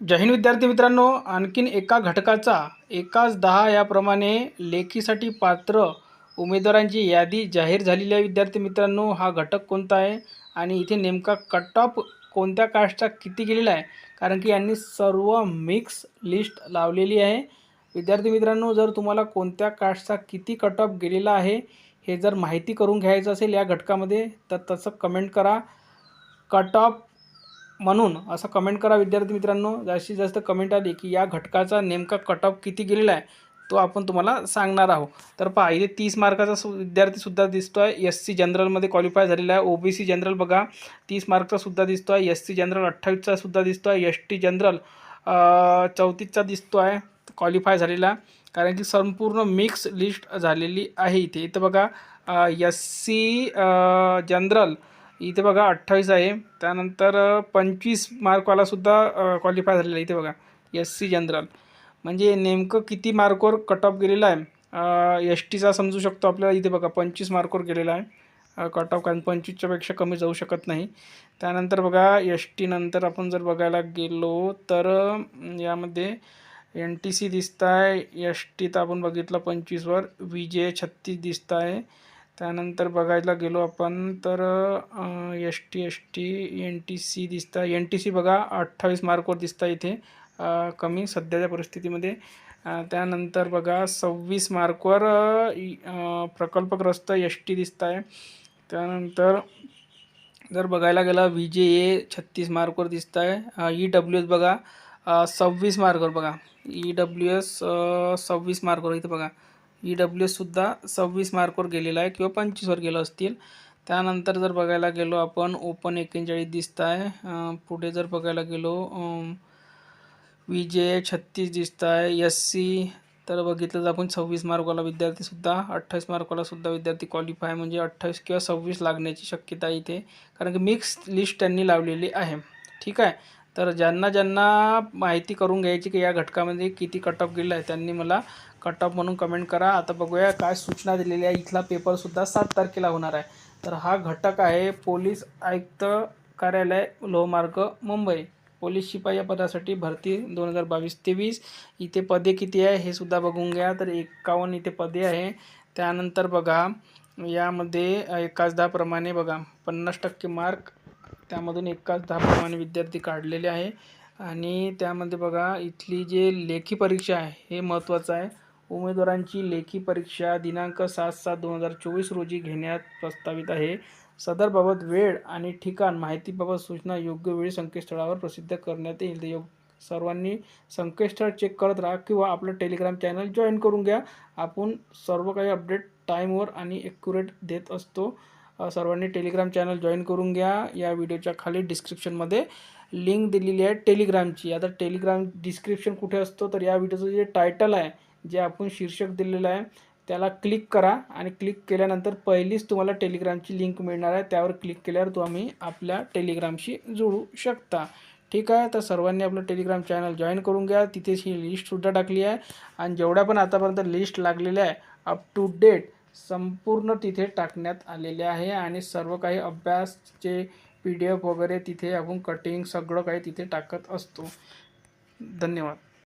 जय हिंद विद्यार्थी मित्रांनो आणखीन एका घटकाचा एकाच दहा याप्रमाणे लेखीसाठी पात्र उमेदवारांची यादी जाहीर झालेली आहे विद्यार्थी मित्रांनो. हा घटक कोणता आहे आणि इथे नेमका कट ऑफ कोणत्या कास्टचा किती गेलेला आहे? कारण की यांनी सर्व मिक्स लिस्ट लावलेली आहे. विद्यार्थी मित्रांनो जर तुम्हाला कोणत्या कास्टचा किती कट ऑफ गेलेला आहे हे जर माहिती करून घ्यायचं असेल या घटकामध्ये तर तसं कमेंट करा. कट ऑफ म्हणून असं कमेंट करा विद्यार्थी मित्रांनो. जास्तीत जास्त कमेंट आली की या घटकाचा नेमका कट ऑफ किती गेलेला आहे तो आपण तुम्हाला सांगणार आहोत. तर पहा इथे तीस मार्काचा सु विद्यार्थीसुद्धा दिसतो आहे एस सी जनरलमध्ये क्वालिफाय झालेला आहे. ओ बी सी जनरल बघा तीस मार्कचासुद्धा दिसतो आहे एस सी जनरल अठ्ठावीसचासुद्धा दिसतो आहे एस टी जनरल चौतीसचा दिसतो आहे क्वालिफाय झालेला कारण की संपूर्ण मिक्स लिस्ट झालेली आहे इथे. इथं बघा एस सी जनरल इथे बघा अठ्ठावीस आहे. त्यानंतर पंचवीस मार्कवालासुद्धा क्वालिफाय झालेला आहे इथे बघा. S C general. म्हणजे नेमकं किती मार्कवर कट ऑफ गेलेला आहे? एस टीचा समजू शकतो आपल्याला इथे बघा पंचवीस मार्कवर गेलेला आहे. कट ऑफ कारण पंचवीसच्यापेक्षा कमी जाऊ शकत नाही. त्यानंतर बघा एस टी नंतर आपण जर बघायला गेलो तर यामध्ये एन टी सी दिसत आहे एस तर आपण बघितलं पंचवीसवर. विजय जे छत्तीस दिसत आहे त्यानंतर बघायला गेलो आपण तर S T S T N T C दिसतं एन टी सी बघा अठ्ठावीस मार्कवर दिसतं इथे कमी सध्याच्या परिस्थितीमध्ये. त्यानंतर बघा सव्वीस मार्कवर प्रकल्पग्रस्त एस टी दिसत आहे त्यानंतर जर बघायला गेला व्ही जे ए छत्तीस मार्कवर दिसत आहे ई डब्ल्यू एस बघा सव्वीस मार्कवर बघा. ई डब्ल्यू एस सव्वीस मार्कवर इथं बघा. ई डब्ल्यू एससुद्धा सव्वीस मार्कवर गेलेला आहे किंवा पंचवीसवर गेलो असतील. त्यानंतर जर बघायला गेलो आपण ओपन एकेचाळीस दिसत आहे. पुढे जर बघायला गेलो व्ही जे छत्तीस दिसत आहे. एस सी तर बघितलं तर आपण सव्वीस मार्कवाला विद्यार्थीसुद्धा अठ्ठावीस मार्कवालासुद्धा विद्यार्थी क्वालिफाय म्हणजे अठ्ठावीस किंवा सव्वीस लागण्याची शक्यता इथे. कारण की मिक्स लिस्ट त्यांनी लावलेली आहे. ठीक आहे? तर ज्यांना ज्यांना माहिती करून घ्यायची की या घटकामध्ये किती कट ऑफ गेलेला आहे त्यांनी मला कट ऑफ म्हणून कमेंट करा. आता बघूया काय सूचना दिलेली आहे इथला पेपरसुद्धा सात तारखेला होणार आहे. तर हा घटक आहे पोलीस आयुक्त कार्यालय लोहमार्ग मुंबई. पोलीस शिपाई या पदासाठी भरती दोन हजार बावीस तेवीस. इथे पदे किती आहे हे सुद्धा बघून घ्या. तर एकावन्न इथे पदे आहे. त्यानंतर बघा यामध्ये एकाच दहाप्रमाणे बघा पन्नास टक्के मार्क त्यामधून एकाच दहाप्रमाणे विद्यार्थी काढलेले आहे. आणि त्यामध्ये बघा इथली जे लेखी परीक्षा आहे हे महत्त्वाचं आहे. उमेदवारांची लेखी परीक्षा दिनांक सात सात दोन हजार चोवीस रोजी घेण्यात प्रस्तावित आहे. सदरबाबत वेळ आणि ठिकाण माहितीबाबत सूचना योग्य वेळी संकेतस्थळावर प्रसिद्ध करण्यात येईल. ते योग सर्वांनी संकेतस्थळ चेक करत राहा किंवा आपलं टेलिग्राम चॅनल जॉईन करून घ्या. आपण सर्व काही अपडेट टाईमवर आणि ॲक्युरेट देत असतो. सर्वांनी टेलिग्राम चॅनल जॉईन करून घ्या. या व्हिडिओच्या खाली डिस्क्रिप्शनमध्ये लिंक दिलेली आहे टेलिग्रामची आता टेलिग्राम डिस्क्रिप्शन कुठे असतो? तर या व्हिडिओचं जे टायटल आहे जे आपण शीर्षक दिलेलं आहे त्याला क्लिक करा आणि क्लिक केल्यानंतर पहिलीच तुम्हाला टेलिग्रामची लिंक मिळणार आहे. त्यावर क्लिक केल्यावर तुम्ही आपल्या टेलिग्रामशी जोडू शकता. ठीक आहे? तर सर्वांनी आपलं टेलिग्राम चॅनल जॉईन करून घ्या. तिथेच ही लिस्टसुद्धा टाकली आहे. आणि जेवढ्या पण आतापर्यंत लिस्ट लागलेल्या आहे अप टू डेट संपूर्ण तिथे टाकण्यात आलेले आहे. आणि सर्व काही अभ्यासचे पी डी एफ वगैरे तिथे आपण कटिंग सगळं काही तिथे टाकत असतो. धन्यवाद.